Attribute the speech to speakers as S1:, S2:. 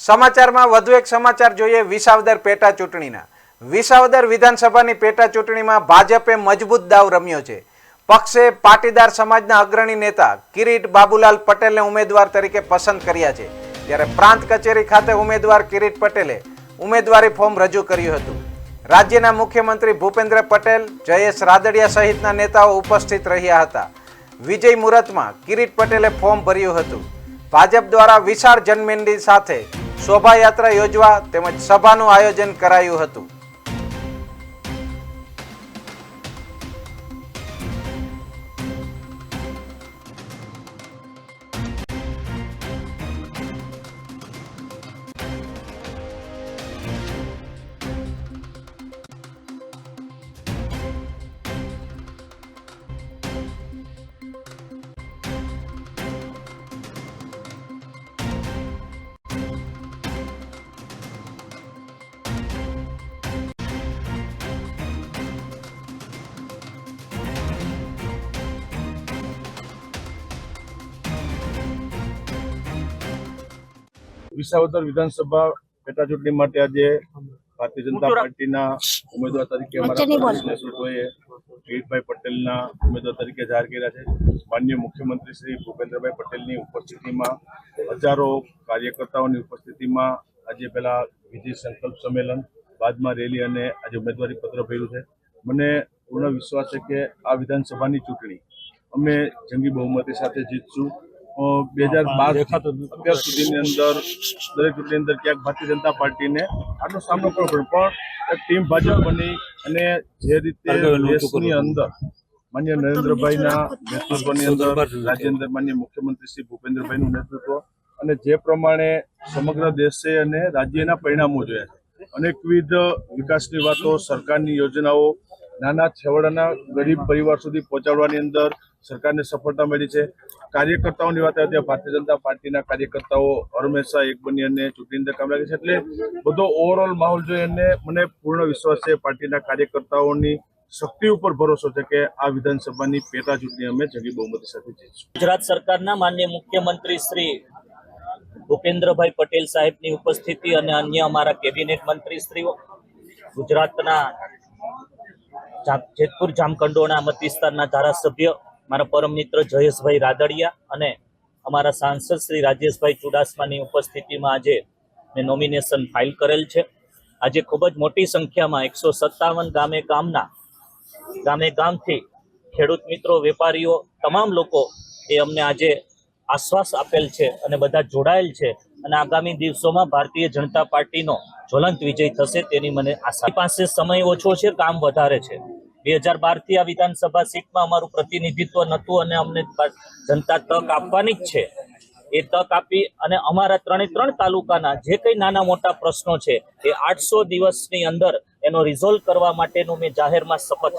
S1: સમાચારમાં વધુ એક સમાચાર જોઈએ વિસાવદર પેટા ચૂંટણીના. વિસાવદર વિધાનસભાની પેટા ચૂંટણીમાં ભાજપે મજબૂત દાવ રમ્યો છે. પક્ષે પાટીદાર સમાજના અગ્રણી નેતા કિરીટ બાબુલાલ પટેલને ઉમેદવાર તરીકે પસંદ કર્યા છે. ત્યારે પ્રાંત કચેરી ખાતે ઉમેદવાર કિરીટ પટેલે ઉમેદવારી ફોર્મ રજૂ કર્યું હતું. રાજ્યના મુખ્યમંત્રી ભૂપેન્દ્ર પટેલ, જયેશ રાદડિયા સહિતના નેતાઓ ઉપસ્થિત રહ્યા હતા. વિજય મુહૂર્તમાં કિરીટ પટેલે ફોર્મ ભર્યું હતું. ભાજપ દ્વારા વિશાળ જનમેંડી સાથે શોભાયાત્રા યોજવા તેમજ સભાનું આયોજન કરાયું હતું.
S2: વિસાવદર વિધાનસભા પેટા ચૂંટણી માટે આજે ભારતીય જનતા પાર્ટીના ઉમેદવાર તરીકે કિરીટભાઈ પટેલના ઉમેદવાર તરીકે જાહેર કર્યા છે. માન્ય મુખ્યમંત્રી શ્રી ભૂપેન્દ્રભાઈ પટેલની ઉપસ્થિતિમાં હજારો કાર્યકર્તાઓની ઉપસ્થિતિમાં આજે પેલા વિજય સંકલ્પ સંમેલન બાદમાં રેલી અને આજે ઉમેદવારી પત્ર ભર્યું છે. મને પૂર્ણ વિશ્વાસ છે કે આ વિધાનસભાની ચૂંટણી અમે જંગી બહુમતી સાથે જીતશું. બે હજાર બાર અત્યાર સુધીની અંદર દરેક ચૂંટણી અંદર ક્યાંક ભારતીય જનતા પાર્ટીને આનો સામનો કરવો પડ્યો. પણ એક ટીમ ભાજપ બની અને જે રીતે દેશની અંદર માન્ય નરેન્દ્રભાઈના નેતૃત્વની અંદર રાજ્ય અંદર માન્ય મુખ્યમંત્રી શ્રી ભૂપેન્દ્રભાઈનું નેતૃત્વ અને જે પ્રમાણે સમગ્ર દેશે અને રાજ્યના પરિણામો જોયા છે. અનેકવિધ વિકાસની વાતો સરકારની યોજનાઓ નાના છેવાડાના ગરીબ પરિવાર સુધી પહોંચાડવાની અંદર સરકારને સફળતા મળી છે. કાર્યકર્તાઓની વાત આવે ત્યાં ભારતીય જનતા પાર્ટીના કાર્યકર્તાઓ હંમેશા એક બની અને ચૂંટણી અંદર કામ લાગે છે. એટલે બધો ઓવરઓલ માહોલ જોઈ અને મને પૂર્ણ વિશ્વાસ છે પાર્ટીના કાર્યકર્તાઓની શક્તિ ઉપર ભરોસો છે કે આ વિધાનસભાની પેટા ચૂંટણી અમે જગી બહુમતી સાથે જીતશું.
S3: ગુજરાત સરકારના માન્ય મુખ્યમંત્રી શ્રી ભૂપેન્દ્રભાઈ પટેલ સાહેબની ઉપસ્થિતિ અને અન્ય અમારા કેબિનેટ મંત્રીશ્રીઓ ગુજરાતના જેતપુર જામકંડોના મત વિસ્તારના ધારાસભ્ય મારા પરમ મિત્ર જયેશભાઈ રાદડિયા અને અમારા સાંસદ શ્રી રાજેશભાઈ ચુડાસમાની ઉપસ્થિતિમાં આજે મેં નોમિનેશન ફાઇલ કરેલ છે. આજે ખૂબ જ મોટી સંખ્યામાં એકસો સત્તાવન ગામે ગામના, ગામે ગામથી ખેડૂત મિત્રો, વેપારીઓ, તમામ લોકો એ અમને આજે આશ્વાસ આપેલ છે અને બધા જોડાયેલ છે. અને આગામી દિવસોમાં ભારતીય જનતા પાર્ટીનો જ્વલંત વિજય થશે તેની મને આશા. પાસે સમય ઓછો છે, કામ વધારે છે. બે હજાર બારથી આ વિધાનસભા સીટમાં અમારું પ્રતિનિધિત્વ નહોતું અને અમને જનતા તક આપવાની જ છે. એ તક આપી અને અમારા ત્રણે ત્રણ તાલુકાના જે કંઈ નાના મોટા પ્રશ્નો છે, એ આઠસો દિવસની અંદર એનો રિઝોલ્વ કરવા માટેનું મેં જાહેરમાં શપથ